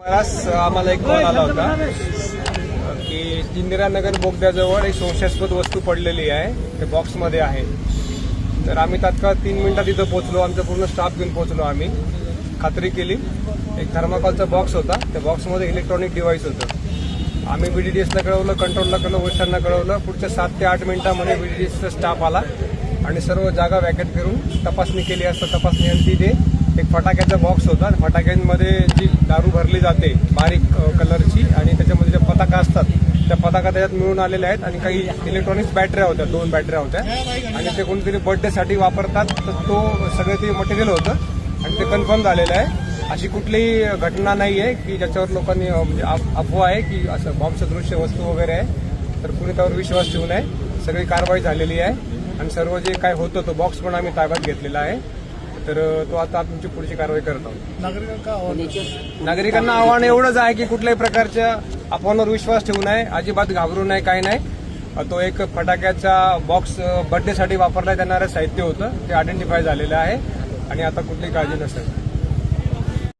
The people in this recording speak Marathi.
महाराज आम्हाला एक कॉल आला होता. की इंदिरानगर बोगद्याजवळ एक संशयास्पद वस्तू पडलेली आहे. ते बॉक्समध्ये आहे. तर आम्ही तात्काळ तीन मिनिटात तिथं पोहोचलो. आमचा पूर्ण स्टाफ घेऊन पोहोचलो आम्ही. खात्री केली. एक थर्माकॉलचा बॉक्स होता. त्या बॉक्समध्ये इलेक्ट्रॉनिक डिव्हाइस होतं. आम्ही बीडीडीएसला कळवलं कंट्रोलला कळवलं वरिष्ठांना कळवलं. पुढच्या सात ते आठ मिनिटांमध्ये बीडीडीएसचा स्टाफ आला. आणि सर्व जागा वॅकेट करून तपासणी केली असता तपासणी आणि तिथे एक फटाक्याचा बॉक्स होता. फटाक्यांमध्ये जी दारू भरली जाते बारीक कलरची आणि त्याच्यामध्ये ज्या पताका असतात त्या पताका त्याच्यात मिळून आलेल्या आहेत. आणि काही इलेक्ट्रॉनिक्स बॅटऱ्या होत्या दोन बॅटऱ्या होत्या. आणि ते कोणीतरी बर्थडेसाठी वापरतात तर तो सगळं ते मटेरियल होतं. आणि ते कन्फर्म झालेलं आहे. अशी कुठलीही घटना नाही आहे की ज्याच्यावर लोकांनी म्हणजे अफवा आहे की असं बॉम्ब दृश्य वस्तू वगैरे आहे. तर कुणी त्यावर विश्वास ठेवू नये. सगळी कारवाई झालेली आहे. आणि सर्व जे काय होतं तो बॉक्स पण आम्ही ताब्यात घेतलेला आहे. तर तो आता तुमची पुढची कारवाई करत आहोत. नागरिकांना आव्हान नागरिकांना आव्हान एवढंच आहे की कुठल्याही प्रकारच्या अफवांवर विश्वास ठेवू नये अजिबात घाबरू नये काही नाही. तो एक फटाक्याचा बॉक्स बर्थडेसाठी वापरण्यात येणारं साहित्य होतं ते आयडेंटिफाय झालेलं आहे. आणि आता कुठलीही काळजी नसेल.